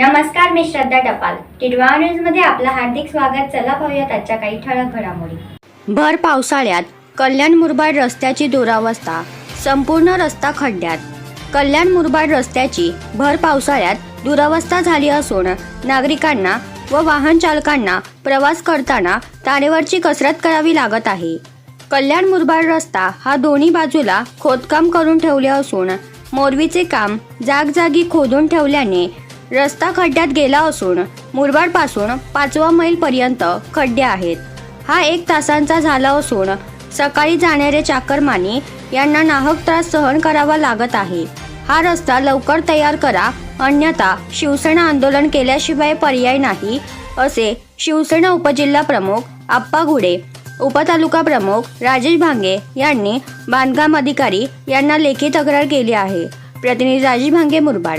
नमस्कार मी श्रद्धा टपाल. टिडवा न्यूजमध्ये आपलं हार्दिक स्वागत. चला पाहूयात आजच्या काही ठळक घडामोडी. भर पावसाळ्यात कल्याण मुरबाड रस्त्याची दुरावस्था. संपूर्ण रस्ता खड्ड्यात. कल्याण मुरबाड रस्त्याची भर पावसाळ्यात दुरावस्था झाली असून नागरिकांना व वाहन चालकांना प्रवास करताना तारेवरची कसरत करावी लागत आहे. कल्याण मुरबाड रस्ता हा दोन्ही बाजूला खोदकाम करून ठेवले असून मोरवीचे काम जागजागी खोदून ठेवल्याने रस्ता खड्ड्यात गेला असून मुरबाडपासून पाचवा मैल पर्यंत खड्डे आहेत. हा एक तासांचा झाला असून सकाळी जाणारे चाकरमानी यांना नाहक त्रास सहन करावा लागत आहे. हा रस्ता लवकर तयार करा अन्यथा शिवसेना आंदोलन केल्याशिवाय पर्याय नाही असे शिवसेना उपजिल्हा प्रमुख आप्पा घुडे उपतालुका प्रमुख राजेश भांगे यांनी बांधकाम अधिकारी यांना लेखी तक्रार केली आहे. प्रतिनिधी राजेश भांगे मुरबाड.